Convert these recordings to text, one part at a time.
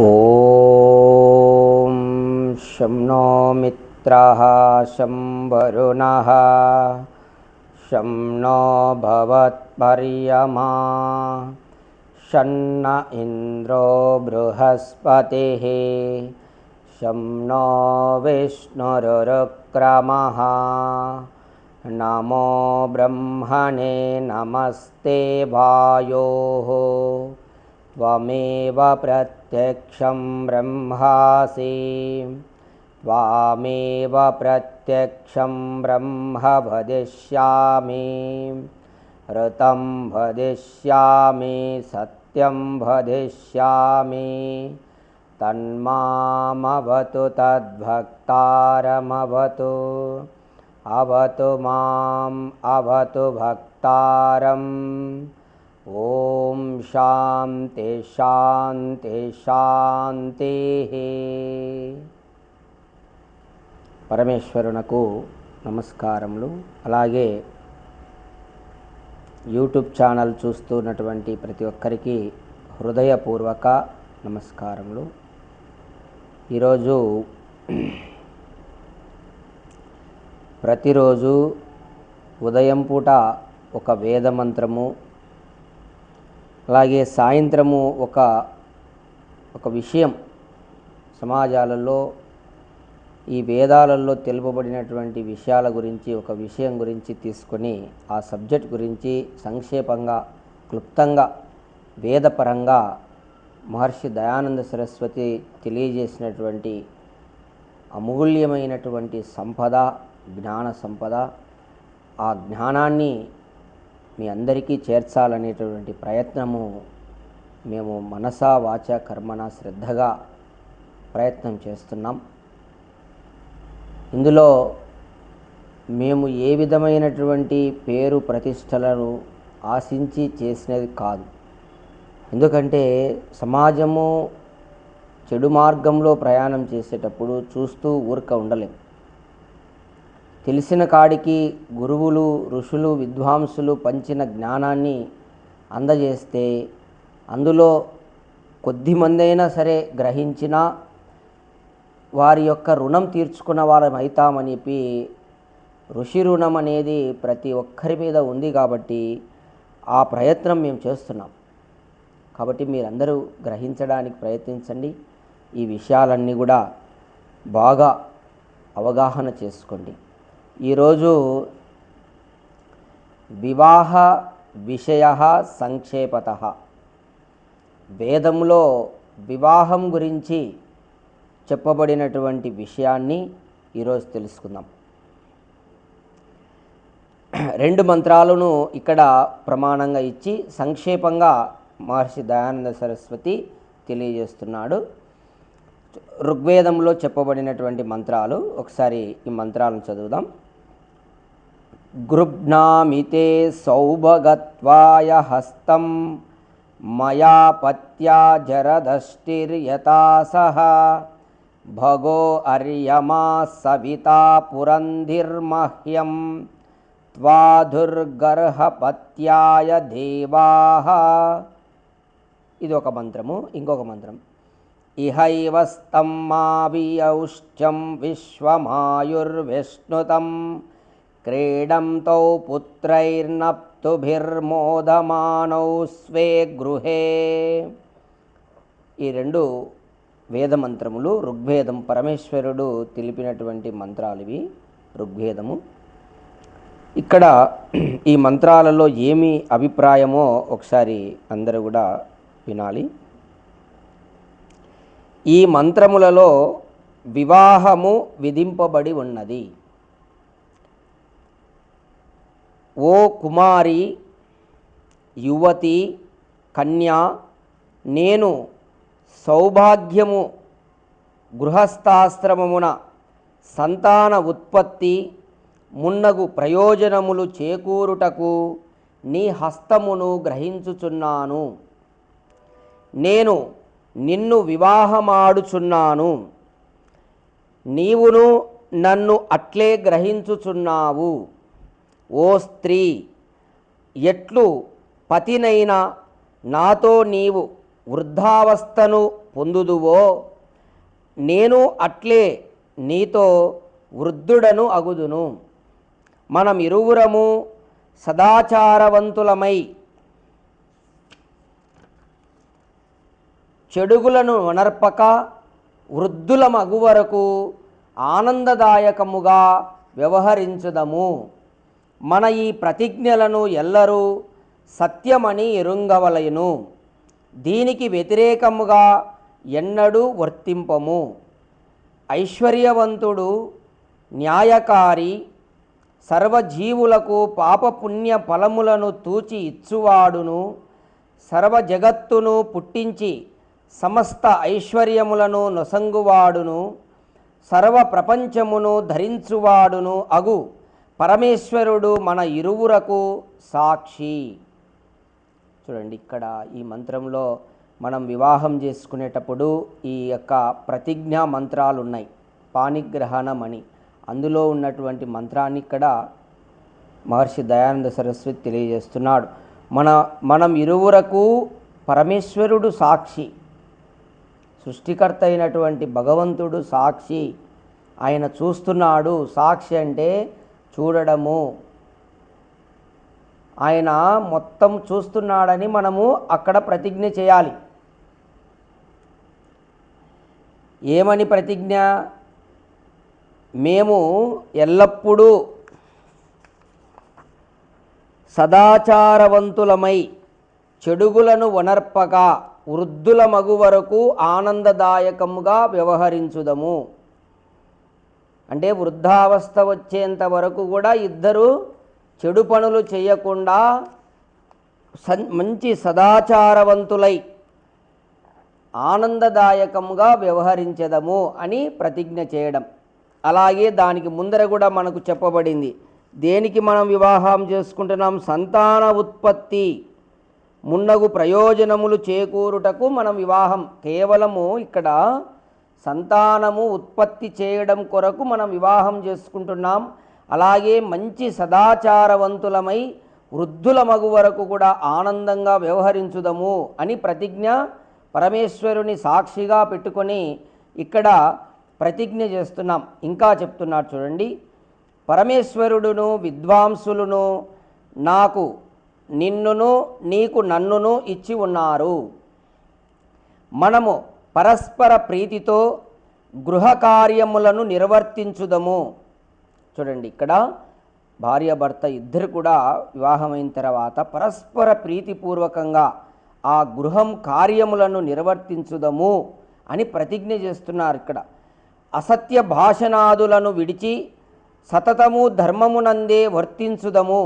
ॐ शं नो मित्रः शं वरुणः शं नो भवत्पर्यमा शन्न इन्द्रो बृहस्पतिः शं नो विष्णुरुक्रमः नमो ब्रह्मणे नमस्ते वायोः त्वमेव प्रत्यक्षं ब्रह्मासि। त्वामेव प्रत्यक्षं ब्रह्म वदिष्यामि। ऋतं वदिष्यामि सत्यं वदिष्यामि। तन्मामवतु तद्भक्तारमवतु। अवतु माम् अवतु भक्तारम् ఓం శాంతి శాంతి శాంతి. పరమేశ్వరునకు నమస్కారములు. అలాగే యూట్యూబ్ ఛానల్ చూస్తున్నటువంటి ప్రతి ఒక్కరికి హృదయపూర్వక నమస్కారములు. ఈరోజు ప్రతిరోజు ఉదయం పూట ఒక వేద మంత్రము అలాగే సాయంత్రము ఒక ఒక విషయం సమాజాలలో ఈ వేదాలలో తెలుపబడినటువంటి విషయాల గురించి ఒక విషయం గురించి తీసుకొని ఆ సబ్జెక్ట్ గురించి సంక్షేపంగా క్లుప్తంగా వేదపరంగా మహర్షి దయానంద సరస్వతి తెలియజేసినటువంటి అమూల్యమైనటువంటి సంపద జ్ఞాన సంపద ఆ జ్ఞానాన్ని మీ అందరికీ చేర్చాలనేటటువంటి ప్రయత్నము మేము మనసా వాచ కర్మణ శ్రద్ధగా ప్రయత్నం చేస్తున్నాం. ఇందులో మేము ఏ విధమైనటువంటి పేరు ప్రతిష్టలను ఆశించి చేసినది కాదు. ఎందుకంటే సమాజము చెడు మార్గంలో ప్రయాణం చేసేటప్పుడు చూస్తూ ఊరక ఉండలేం. తెలిసిన కాడికి గురువులు ఋషులు విద్వాంసులు పంచిన జ్ఞానాన్ని అందజేస్తే అందులో కొద్దిమందైనా సరే గ్రహించినా వారి యొక్క రుణం తీర్చుకున్న వాళ్ళం అవుతామని చెప్పి ఋషి రుణం అనేది ప్రతి ఒక్కరి మీద ఉంది కాబట్టి ఆ ప్రయత్నం మేము చేస్తున్నాం. కాబట్టి మీరందరూ గ్రహించడానికి ప్రయత్నించండి. ఈ విషయాలన్నీ కూడా బాగా అవగాహన చేసుకోండి. ఈరోజు వివాహ విషయ సంక్షేపత. వేదంలో వివాహం గురించి చెప్పబడినటువంటి విషయాన్ని ఈరోజు తెలుసుకుందాం. రెండు మంత్రాలను ఇక్కడ ప్రమాణంగా ఇచ్చి సంక్షేపంగా మహర్షి దయానంద సరస్వతి తెలియజేస్తున్నాడు. ఋగ్వేదంలో చెప్పబడినటువంటి మంత్రాలు ఒకసారి ఈ మంత్రాలను చదువుదాం. గృభ్నామితే సౌభగత్వాయ హస్తం మయా పత్యా జరదష్టిర్యతా సహ భగో అర్యమా సవితా పురంధిర్మహ్యం త్వాధుర్గర్హపత్యాయ దేవాః ఇది ఒక మంత్రము ఇంకొక మంత్రం ఇహైవ స్తమ్మావియౌష్ట్యం విశ్వమాయుర్విష్ణుతం క్రీడంతో పుత్రైర్నప్తుభిర్మోదమానౌ స్వే గృహే. ఈ రెండు వేదమంత్రములు ఋగ్వేదం పరమేశ్వరుడు తెలిపినటువంటి మంత్రాలు ఇవి. ఋగ్వేదము. ఇక్కడ ఈ మంత్రాలలో ఏమి అభిప్రాయమో ఒకసారి అందరూ కూడా వినాలి. ఈ మంత్రములలో వివాహము విధింపబడి ఉన్నది. ఓ కుమారి యువతి కన్యా నేను సౌభాగ్యము గృహస్థాశ్రమమున సంతాన ఉత్పత్తి మున్నగు ప్రయోజనములు చేకూరుటకు నీ హస్తమును గ్రహించుచున్నాను. నేను నిన్ను వివాహమాడుచున్నాను. నీవును నన్ను అట్లే గ్రహించుచున్నావు. ఓ స్త్రీ ఎట్లు పతినైనా నాతో నీవు వృద్ధావస్థను పొందుదువో? నేను అట్లే నీతో వృద్ధుడను అగుదును. మనం ఇరువురము సదాచారవంతులమై చెడుగులను వనర్పక వృద్ధుల మగు వరకు ఆనందదాయకముగా వ్యవహరించుదము. మన ఈ ప్రతిజ్ఞలను ఎల్లరూ సత్యమని ఎరుంగవలయను. దీనికి వ్యతిరేకముగా ఎన్నడూ వర్తింపము. ఐశ్వర్యవంతుడు న్యాయకారి సర్వజీవులకు పాపపుణ్య ఫలములను తూచి ఇచ్చువాడును. సర్వజగత్తును పుట్టించి సమస్త ఐశ్వర్యములను నొసంగువాడును. సర్వ ప్రపంచమును ధరించువాడును అగు. పరమేశ్వరుడు మన ఇరువురకు సాక్షి. చూడండి ఇక్కడ ఈ మంత్రంలో మనం వివాహం చేసుకునేటప్పుడు ఈ యొక్క ప్రతిజ్ఞా మంత్రాలు ఉన్నాయి పాణిగ్రహణం అని అందులో ఉన్నటువంటి మంత్రాన్ని ఇక్కడ మహర్షి దయానంద సరస్వతి తెలియజేస్తున్నాడు. మన మనం ఇరువురకు పరమేశ్వరుడు సాక్షి. సృష్టికర్త అయినటువంటి భగవంతుడు సాక్షి. ఆయన చూస్తున్నాడు. సాక్షి అంటే చూడడము. ఆయన మొత్తం చూస్తున్నాడని మనము అక్కడ ప్రతిజ్ఞ చేయాలి. ఏమని ప్రతిజ్ఞ? మేము ఎల్లప్పుడూ సదాచారవంతులమై చెడుగులను వనర్పక వృద్ధుల మగు వరకు ఆనందదాయకముగా వ్యవహరించుదము. అంటే వృద్ధావస్థ వచ్చేంత వరకు కూడా ఇద్దరు చెడు పనులు చేయకుండా మంచి సదాచారవంతులై ఆనందదాయకంగా వ్యవహరించదము అని ప్రతిజ్ఞ చేయడం. అలాగే దానికి ముందర కూడా మనకు చెప్పబడింది. దేనికి మనం వివాహం చేసుకుంటున్నాం? సంతాన ఉత్పత్తి. మున్నగు ప్రయోజనములు చేకూరుటకు మనం వివాహం. కేవలము ఇక్కడ సంతానము ఉత్పత్తి చేయడం కొరకు మనం వివాహం చేసుకుంటున్నాం. అలాగే మంచి సదాచారవంతులమై వృద్ధుల మగు వరకు కూడా ఆనందంగా వ్యవహరించుదము అని ప్రతిజ్ఞ పరమేశ్వరుని సాక్షిగా పెట్టుకొని ఇక్కడ ప్రతిజ్ఞ చేస్తున్నాం. ఇంకా చెప్తున్నాడు చూడండి. పరమేశ్వరుడును విద్వాంసులను నాకు నిన్నును నీకు నన్నును ఇచ్చి ఉన్నారు. మనము పరస్పర ప్రీతితో గృహకార్యములను నిర్వర్తించుదము. చూడండి ఇక్కడ భార్యాభర్త ఇద్దరు కూడా వివాహమైన తర్వాత పరస్పర ప్రీతిపూర్వకంగా ఆ గృహం కార్యములను నిర్వర్తించుదము అని ప్రతిజ్ఞ చేస్తున్నారు ఇక్కడ. అసత్య భాషనాదులను విడిచి సతతము ధర్మమునందే వర్తించుదము.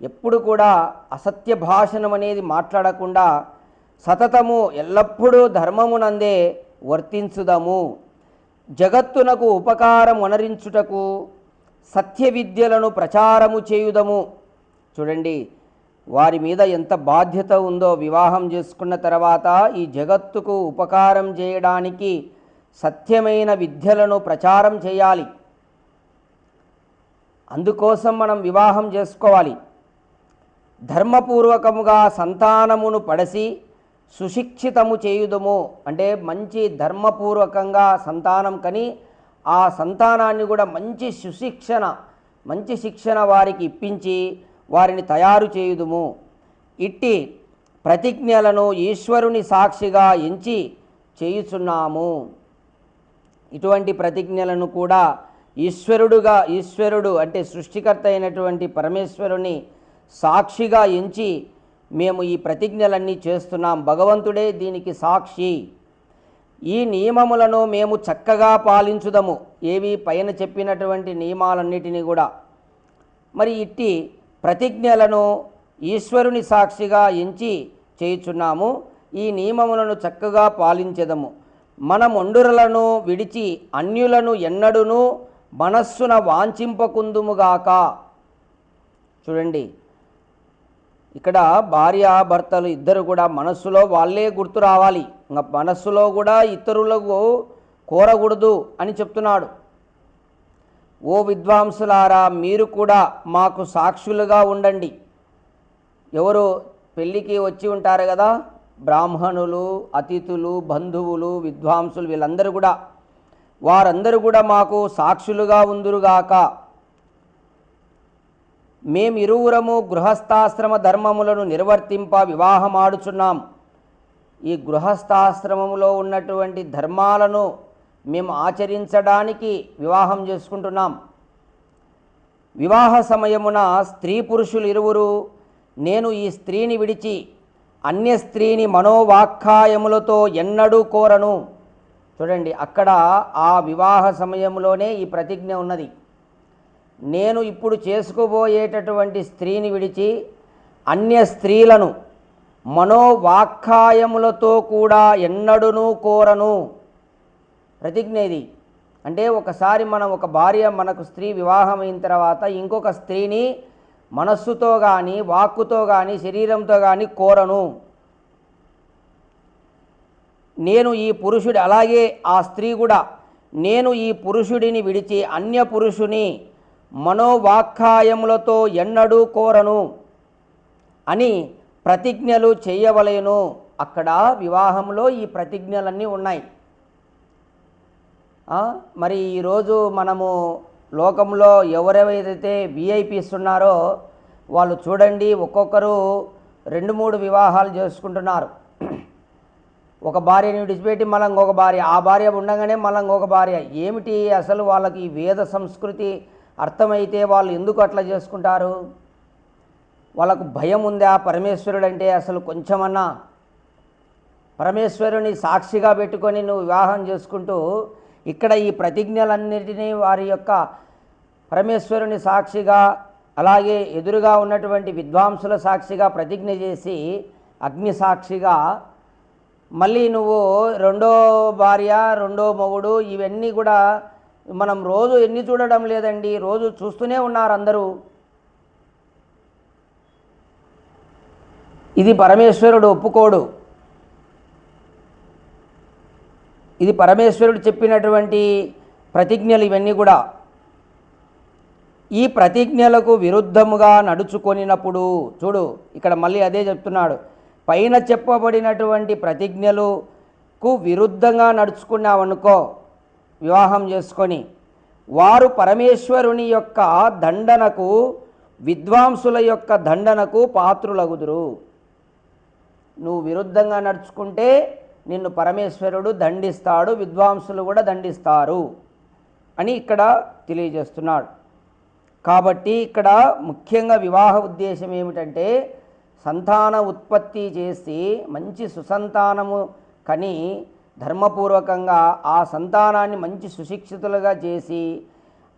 ఎప్పుడు కూడా అసత్య భాషణం అనేది మాట్లాడకుండా సతతము ఎల్లప్పుడూ ధర్మమునందే వర్తించుదము. జగత్తునకు ఉపకారం వనరించుటకు సత్య విద్యలను ప్రచారము చేయుదము. చూడండి వారి మీద ఎంత బాధ్యత ఉందో వివాహం చేసుకున్న తర్వాత ఈ జగత్తుకు ఉపకారం చేయడానికి సత్యమైన విద్యలను ప్రచారం చేయాలి. అందుకోసం మనం వివాహం చేసుకోవాలి. ధర్మపూర్వకముగా సంతానమును పడసి సుశిక్షితము చేయుదము. అంటే మంచి ధర్మపూర్వకంగా సంతానం కని ఆ సంతానాన్ని కూడా మంచి సుశిక్షణ మంచి శిక్షణ వారికి ఇప్పించి వారిని తయారు చేయుదుము. ఇట్టి ప్రతిజ్ఞలను ఈశ్వరుని సాక్షిగా ఎంచి చేయుచున్నాము. ఇటువంటి ప్రతిజ్ఞలను కూడా ఈశ్వరుడుగా ఈశ్వరుడు అంటే సృష్టికర్త అయినటువంటి పరమేశ్వరుని సాక్షిగా ఎంచి మేము ఈ ప్రతిజ్ఞలన్నీ చేస్తున్నాం. భగవంతుడే దీనికి సాక్షి. ఈ నియమములను మేము చక్కగా పాలించుదము. ఏవి పైన చెప్పినటువంటి నియమాలన్నిటినీ కూడా. మరి ఇట్టి ప్రతిజ్ఞలను ఈశ్వరుని సాక్షిగా ఎంచి చేయుచున్నాము. ఈ నియమములను చక్కగా పాలించెదము. మన మొండురలను విడిచి అన్యులను ఎన్నడూను మనస్సున వాంఛింపకుందుముగాక చూడండి. ఇక్కడ భార్య భర్తలు ఇద్దరు కూడా మనస్సులో వాళ్ళే గుర్తు రావాలి. ఇంకా మనస్సులో కూడా ఇతరులకు కోరకూడదు అని చెప్తున్నాడు. ఓ విద్వాంసులారా మీరు కూడా మాకు సాక్షులుగా ఉండండి. ఎవరు పెళ్ళికి వచ్చి ఉంటారు కదా బ్రాహ్మణులు అతిథులు బంధువులు విద్వాంసులు వీళ్ళందరూ కూడా వారందరూ కూడా మాకు సాక్షులుగా ఉందురుగాక. మేమిరువురము గృహస్థాశ్రమ ధర్మములను నిర్వర్తింప వివాహమాడుచున్నాం. ఈ గృహస్థాశ్రమములో ఉన్నటువంటి ధర్మాలను మేము ఆచరించడానికి వివాహం చేసుకుంటున్నాం. వివాహ సమయమున స్త్రీ పురుషులు ఇరువురు నేను ఈ స్త్రీని విడిచి అన్య స్త్రీని మనోవాఖ్యాయములతో ఎన్నడూ కోరను. చూడండి అక్కడ ఆ వివాహ సమయంలోనే ఈ ప్రతిజ్ఞ ఉన్నది. నేను ఇప్పుడు చేసుకోబోయేటటువంటి స్త్రీని విడిచి అన్య స్త్రీలను మనోవాఖ్యాయములతో కూడా ఎన్నడూనూ కోరను. ప్రతిజ్ఞ ఇది అంటే ఒకసారి మనం ఒక భార్య మనకు స్త్రీ వివాహం అయిన తర్వాత ఇంకొక స్త్రీని మనస్సుతో కానీ వాక్కుతో కానీ శరీరంతో కానీ కోరను. నేను ఈ పురుషుడు అలాగే ఆ స్త్రీ కూడా నేను ఈ పురుషుడిని విడిచి అన్య పురుషుని మనోవాక్కాయములతో ఎన్నడూ కోరను అని ప్రతిజ్ఞలు చేయవలేను. అక్కడ వివాహంలో ఈ ప్రతిజ్ఞలన్నీ ఉన్నాయి. మరి ఈరోజు మనము లోకంలో ఎవరెవరైతే విఐపీస్ ఉన్నారో వాళ్ళు చూడండి ఒక్కొక్కరు రెండు మూడు వివాహాలు చేసుకుంటున్నారు. ఒక భార్యని విడిచిపెట్టి మళ్ళీ ఇంకొక భార్య ఆ భార్య ఉండగానే మళ్ళీ ఇంకొక భార్య. ఏమిటి అసలు వాళ్ళకి ఈ వేద సంస్కృతి అర్థమైతే వాళ్ళు ఎందుకు అట్లా చేసుకుంటారు? వాళ్ళకు భయం ఉందా? పరమేశ్వరుడు అంటే అసలు కొంచెమన్నా పరమేశ్వరుని సాక్షిగా పెట్టుకొని నువ్వు వివాహం చేసుకుంటూ ఇక్కడ ఈ ప్రతిజ్ఞలన్నిటినీ వారి యొక్క పరమేశ్వరుని సాక్షిగా అలాగే ఎదురుగా ఉన్నటువంటి విద్వాంసుల సాక్షిగా ప్రతిజ్ఞ చేసి అగ్ని సాక్షిగా మళ్ళీ నువ్వు రెండో భార్య రెండో మొగుడు ఇవన్నీ కూడా మనం రోజు ఎన్ని చూడడం లేదండి రోజు చూస్తూనే ఉన్నారు అందరూ. ఇది పరమేశ్వరుడు ఒప్పుకోడు. ఇది పరమేశ్వరుడు చెప్పినటువంటి ప్రతిజ్ఞలు ఇవన్నీ కూడా. ఈ ప్రతిజ్ఞలకు విరుద్ధముగా నడుచుకొనినప్పుడు చూడు ఇక్కడ మళ్ళీ అదే చెప్తున్నాడు. పైన చెప్పబడినటువంటి ప్రతిజ్ఞలకు విరుద్ధంగా నడుచుకున్నావనుకో వివాహం చేసుకొని వారు పరమేశ్వరుని యొక్క దండనకు విద్వాంసుల యొక్క దండనకు పాత్రులగుదురు. నువ్వు విరుద్ధంగా నడుచుకుంటే నిన్ను పరమేశ్వరుడు దండిస్తాడు విద్వాంసులు కూడా దండిస్తారు అని ఇక్కడ తెలియజేస్తున్నాడు. కాబట్టి ఇక్కడ ముఖ్యంగా వివాహ ఉద్దేశం ఏమిటంటే సంతాన ఉత్పత్తి చేసి మంచి సుసంతానము కని ధర్మపూర్వకంగా ఆ సంతానాన్ని మంచి సుశిక్షితులుగా చేసి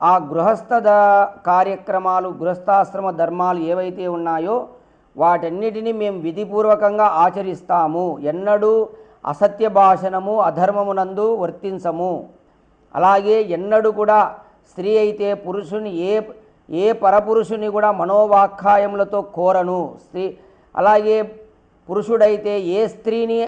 ఆ గృహస్థ కార్యక్రమాలు గృహస్థాశ్రమ ధర్మాలు ఏవైతే ఉన్నాయో వాటన్నిటిని మేము విధిపూర్వకంగా ఆచరిస్తాము. ఎన్నడూ అసత్య భాషణము అధర్మమునందు వర్తించము. అలాగే ఎన్నడూ కూడా స్త్రీ అయితే పురుషుని ఏ ఏ పరపురుషుని కూడా మనోవాఖ్యాయములతో కోరను. స్త్రీ అలాగే పురుషుడైతే ఏ స్త్రీని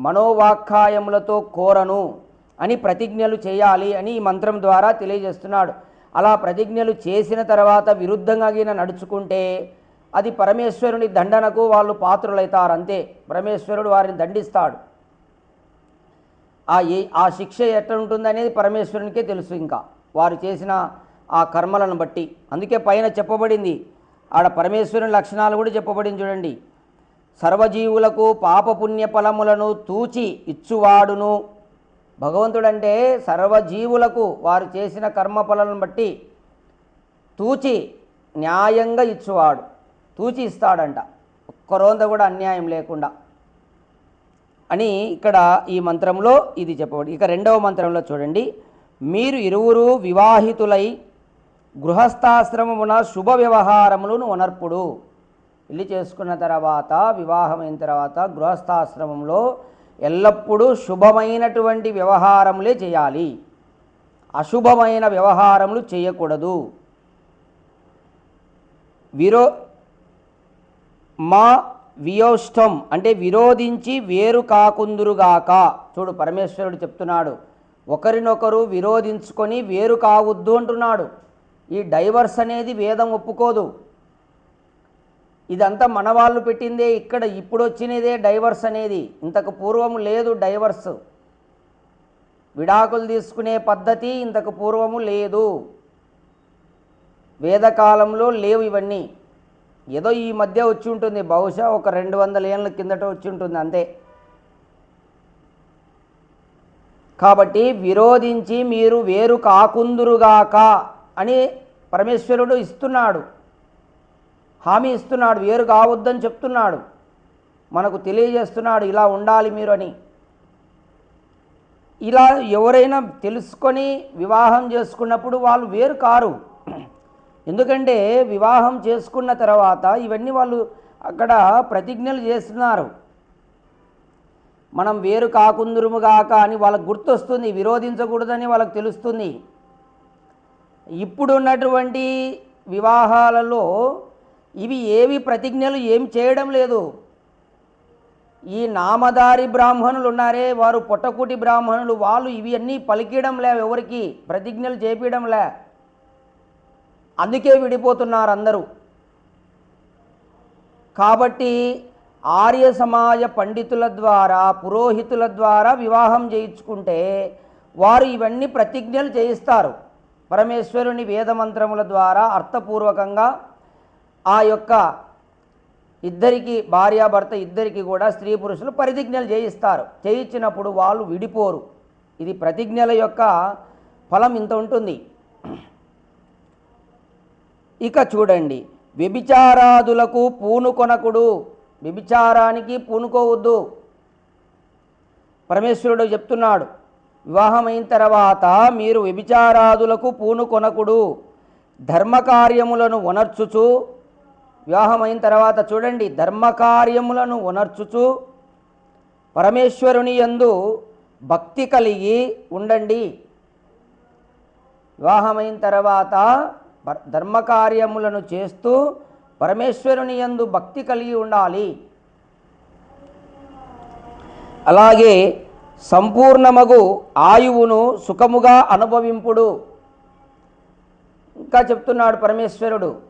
మనోవాక్కాయములతో కోరను అని ప్రతిజ్ఞలు చేయాలి అని ఈ మంత్రం ద్వారా తెలియజేస్తున్నాడు. అలా ప్రతిజ్ఞలు చేసిన తర్వాత విరుద్ధంగా గిన నడుచుకుంటే అది పరమేశ్వరుని దండనకు వాళ్ళు పాత్రులైతారు అంతే. పరమేశ్వరుడు వారిని దండిస్తాడు. ఆ ఏ ఆ శిక్ష ఎట్లా ఉంటుందనేది పరమేశ్వరునికే తెలుసు ఇంకా. వారు చేసిన ఆ కర్మలను బట్టి. అందుకే పైన చెప్పబడింది. ఆడ పరమేశ్వరుని లక్షణాలు కూడా చెప్పబడింది చూడండి. సర్వజీవులకు పాపపుణ్య ఫలములను తూచి ఇచ్చువాడును. భగవంతుడంటే సర్వజీవులకు వారు చేసిన కర్మఫలను బట్టి తూచి న్యాయంగా ఇచ్చువాడు. తూచి ఇస్తాడంట. ఒక్క కూడా అన్యాయం లేకుండా. అని ఇక్కడ ఈ మంత్రంలో ఇది చెప్పబడి ఇక రెండవ మంత్రంలో చూడండి. మీరు ఇరువురు వివాహితులై గృహస్థాశ్రమమున శుభ వ్యవహారములను ఉనర్పుడు. పెళ్ళి చేసుకున్న తర్వాత వివాహమైన తర్వాత గృహస్థాశ్రమంలో ఎల్లప్పుడూ శుభమైనటువంటి వ్యవహారములే చేయాలి. అశుభమైన వ్యవహారములు చేయకూడదు. విరో మా వియోష్టం అంటే విరోధించి వేరు కాకుందురుగాక చూడు పరమేశ్వరుడు చెప్తున్నాడు ఒకరినొకరు విరోధించుకొని వేరు కావద్దు అంటున్నాడు. ఈ డైవర్స్ అనేది వేదం ఒప్పుకోదు. ఇదంతా మన వాళ్ళు పెట్టిందే ఇక్కడ ఇప్పుడు వచ్చినదే డైవర్స్ అనేది. ఇంతకు పూర్వం లేదు డైవర్స్. విడాకులు తీసుకునే పద్ధతి ఇంతకు పూర్వము లేదు. వేదకాలంలో లేవు ఇవన్నీ. ఏదో ఈ మధ్య వచ్చి ఉంటుంది. బహుశా ఒక రెండు వందల ఏళ్ళ కిందట వచ్చి ఉంటుంది అంతే. కాబట్టి విరోధించి మీరు వేరు కాకుందురుగాక అని పరమేశ్వరుడు ఇస్తున్నాడు. హామీ ఇస్తున్నాడు వేరు కావద్దని చెప్తున్నాడు. మనకు తెలియజేస్తున్నాడు ఇలా ఉండాలి మీరు అని. ఇలా ఎవరైనా తెలుసుకొని వివాహం చేసుకున్నప్పుడు వాళ్ళు వేరు కారు. ఎందుకంటే వివాహం చేసుకున్న తర్వాత ఇవన్నీ వాళ్ళు అక్కడ ప్రతిజ్ఞలు చేస్తున్నారు. మనం వేరు కాకుందురుముగాక అని వాళ్ళకు గుర్తొస్తుంది విరోధించకూడదని వాళ్ళకు తెలుస్తుంది. ఇప్పుడున్నటువంటి వివాహాలలో ఇవి ఏవి ప్రతిజ్ఞలు ఏం చేయడం లేదు. ఈ నామదారి బ్రాహ్మణులు ఉన్నారే వారు పొట్టకూటి బ్రాహ్మణులు వాళ్ళు ఇవి అన్నీ పలికియడం లే ఎవరికి ప్రతిజ్ఞలు చేపించడం లే. అందుకే విడిపోతున్నారు అందరూ కాబట్టి ఆర్య సమాజ పండితుల ద్వారా పురోహితుల ద్వారా వివాహం చేయించుకుంటే వారు ఇవన్నీ ప్రతిజ్ఞలు చేయిస్తారు. పరమేశ్వరుని వేదమంత్రముల ద్వారా అర్థపూర్వకంగా ఆ యొక్క ఇద్దరికి భార్యాభర్త ఇద్దరికి కూడా స్త్రీ పురుషులు ప్రతిజ్ఞలు చేయిస్తారు. చేయించినప్పుడు వాళ్ళు విడిపోరు. ఇది ప్రతిజ్ఞల యొక్క ఫలం ఇంత ఉంటుంది. ఇక చూడండి. వ్యభిచారాదులకు పూనుకొనకుడు వ్యభిచారానికి పూనుకోవద్దు. పరమేశ్వరుడు చెప్తున్నాడు. వివాహమైన తర్వాత మీరు వ్యభిచారాదులకు పూనుకొనకుడు ధర్మకార్యములను ఉనర్చుచు వివాహమైన తర్వాత చూడండి ధర్మకార్యములను ఉనర్చుచు పరమేశ్వరుని యందు భక్తి కలిగి ఉండండి. వివాహమైన తర్వాత ధర్మకార్యములను చేస్తూ పరమేశ్వరుని యందు భక్తి కలిగి ఉండాలి. అలాగే సంపూర్ణమగు ఆయువును సుఖముగా అనుభవింపుడు. ఇంకా చెప్తున్నాడు పరమేశ్వరుడు.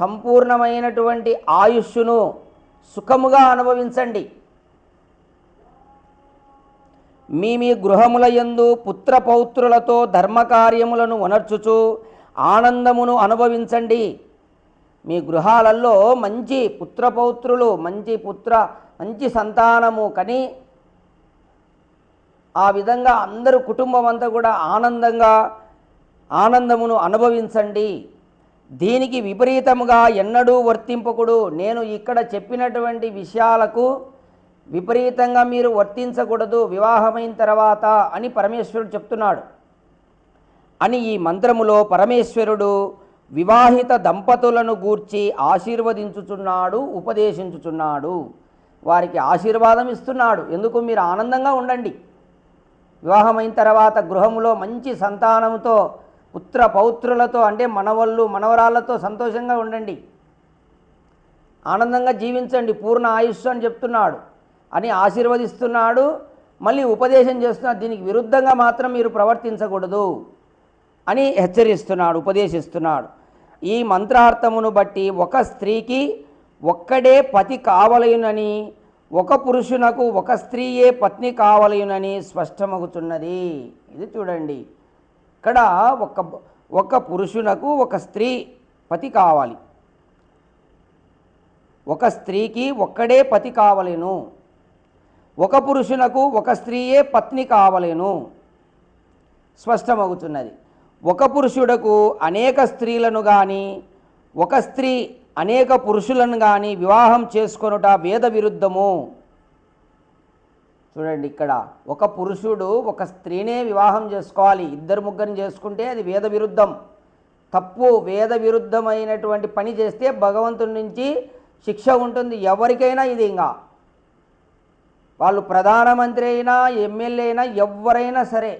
సంపూర్ణమైనటువంటి ఆయుష్ను సుఖముగా అనుభవించండి. మీ మీ గృహముల యందు పుత్ర పౌత్రులతో ధర్మకార్యములను ఉనర్చుచు ఆనందమును అనుభవించండి. మీ గృహాలలో మంచి పుత్రపౌత్రులు మంచి పుత్ర మంచి సంతానము కని ఆ విధంగా అందరూ కుటుంబం అంతా కూడా ఆనందంగా ఆనందమును అనుభవించండి. దీనికి విపరీతముగా ఎన్నడూ వర్తింపకుడు. నేను ఇక్కడ చెప్పినటువంటి విషయాలకు విపరీతంగా మీరు వర్తించకూడదు వివాహమైన తర్వాత అని పరమేశ్వరుడు చెప్తున్నాడు. అని ఈ మంత్రములో పరమేశ్వరుడు వివాహిత దంపతులను గూర్చి ఆశీర్వదించుచున్నాడు ఉపదేశించుచున్నాడు. వారికి ఆశీర్వాదం ఇస్తున్నాడు. ఎందుకు? మీరు ఆనందంగా ఉండండి. వివాహమైన తర్వాత గృహములో మంచి సంతానంతో పుత్ర పౌత్రులతో అంటే మనవళ్ళు మనవరాళ్ళతో సంతోషంగా ఉండండి. ఆనందంగా జీవించండి. పూర్ణ ఆయుష్ అని చెప్తున్నాడు. అని ఆశీర్వదిస్తున్నాడు. మళ్ళీ ఉపదేశం చేస్తున్నాడు. దీనికి విరుద్ధంగా మాత్రం మీరు ప్రవర్తించకూడదు అని హెచ్చరిస్తున్నాడు ఉపదేశిస్తున్నాడు. ఈ మంత్రార్థమును బట్టి ఒక స్త్రీకి ఒక్కడే పతి కావలయునని ఒక పురుషునకు ఒక స్త్రీయే పత్ని కావలయునని స్పష్టమగుతున్నది ఇది చూడండి. ఇక్కడ ఒక ఒక పురుషునకు ఒక స్త్రీ పతి కావాలి. ఒక స్త్రీకి ఒక్కడే పతి కావలేను. ఒక పురుషునకు ఒక స్త్రీయే పత్ని కావలేను. స్పష్టమవుతున్నది. ఒక పురుషుడకు అనేక స్త్రీలను కానీ ఒక స్త్రీ అనేక పురుషులను కానీ వివాహం చేసుకొనుట వేద విరుద్ధము చూడండి ఇక్కడ ఒక పురుషుడు ఒక స్త్రీనే వివాహం చేసుకోవాలి. ఇద్దరు ముగ్గురిని చేసుకుంటే అది వేద విరుద్ధం. తప్పు వేద విరుద్ధమైనటువంటి పని చేస్తే భగవంతుడి నుంచి శిక్ష ఉంటుంది. ఎవరికైనా ఇది ఇంకా. వాళ్ళు ప్రధానమంత్రి అయినా ఎమ్మెల్యే అయినా ఎవరైనా సరే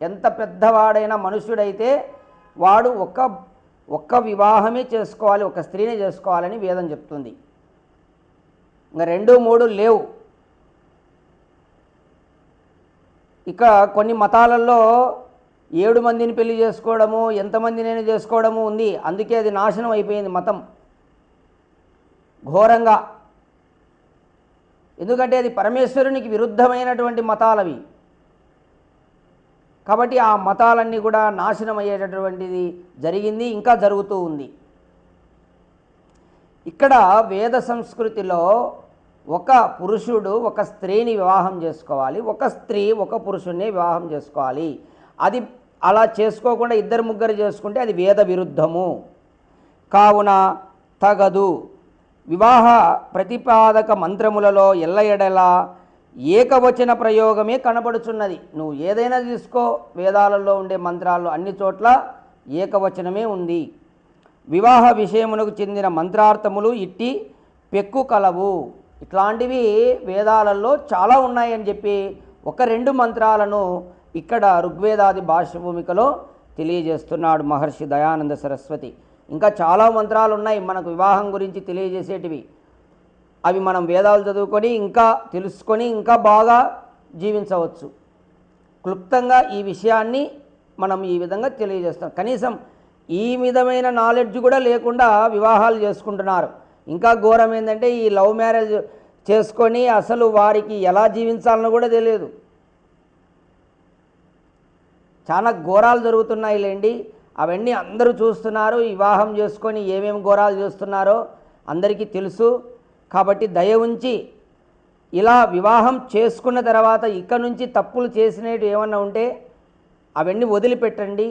ఎంత పెద్దవాడైనా మనుష్యుడైతే వాడు ఒక్క ఒక్క వివాహమే చేసుకోవాలి ఒక స్త్రీనే చేసుకోవాలని వేదం చెప్తుంది. ఇంకా రెండు మూడు లేవు. ఇక కొన్ని మతాలలో ఏడు మందిని పెళ్ళి చేసుకోవడము ఎంతమందినైనా చేసుకోవడము ఉంది. అందుకే అది నాశనం అయిపోయింది మతం. ఘోరంగా. ఎందుకంటే అది పరమేశ్వరునికి విరుద్ధమైనటువంటి మతాలవి కాబట్టి ఆ మతాలన్నీ కూడా నాశనం అయ్యేటటువంటిది జరిగింది ఇంకా జరుగుతూ ఉంది. ఇక్కడ వేద సంస్కృతిలో ఒక పురుషుడు ఒక స్త్రీని వివాహం చేసుకోవాలి ఒక స్త్రీ ఒక పురుషుణ్ణి వివాహం చేసుకోవాలి. అది అలా చేసుకోకుండా ఇద్దరు ముగ్గురు చేసుకుంటే అది వేద విరుద్ధము. కావున తగదు. వివాహ ప్రతిపాదక మంత్రములలో ఎల్ల ఎడల ఏకవచన ప్రయోగమే కనబడుచున్నది. నువ్వు ఏదైనా తీసుకో వేదాలలో ఉండే మంత్రాల్లో అన్ని చోట్ల ఏకవచనమే ఉంది. వివాహ విషయమునకు చెందిన మంత్రార్థములు ఇట్టి పెక్కు కలవు. ఇట్లాంటివి వేదాలలో చాలా ఉన్నాయని చెప్పి ఒక రెండు మంత్రాలను ఇక్కడ ఋగ్వేదాది భాష భూమికలో తెలియజేస్తున్నాడు మహర్షి దయానంద సరస్వతి. ఇంకా చాలా మంత్రాలు ఉన్నాయి మనకు వివాహం గురించి తెలియజేసేటివి. అవి మనం వేదాలు చదువుకొని ఇంకా తెలుసుకొని ఇంకా బాగా జీవించవచ్చు. క్లుప్తంగా ఈ విషయాన్ని మనం ఈ విధంగా తెలియజేస్తాం కనీసం ఈ విధమైన నాలెడ్జ్ కూడా లేకుండా వివాహాలు చేసుకుంటున్నారు. ఇంకా ఘోరం ఏంటంటే ఈ లవ్ మ్యారేజ్ చేసుకొని అసలు వారికి ఎలా జీవించాలని కూడా తెలియదు. చాలా ఘోరాలు జరుగుతున్నాయి లేండి అవన్నీ అందరూ చూస్తున్నారు వివాహం చేసుకొని ఏమేమి ఘోరాలు చేస్తున్నారో అందరికీ తెలుసు. కాబట్టి దయ ఉంచి ఇలా వివాహం చేసుకున్న తర్వాత ఇక నుంచి తప్పులు చేసినవి ఏమన్నా ఉంటే అవన్నీ వదిలిపెట్టండి.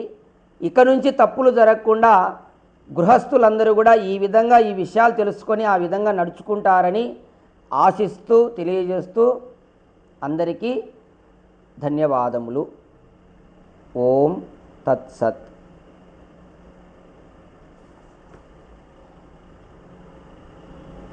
ఇక నుంచి తప్పులు జరగకుండా గృహస్థులందరూ కూడా ఈ విధంగా ఈ విషయాలు తెలుసుకొని ఆ విధంగా నడుచుకుంటారని ఆశిస్తూ తెలియజేస్తూ అందరికీ ధన్యవాదములు. ఓం తత్సత్.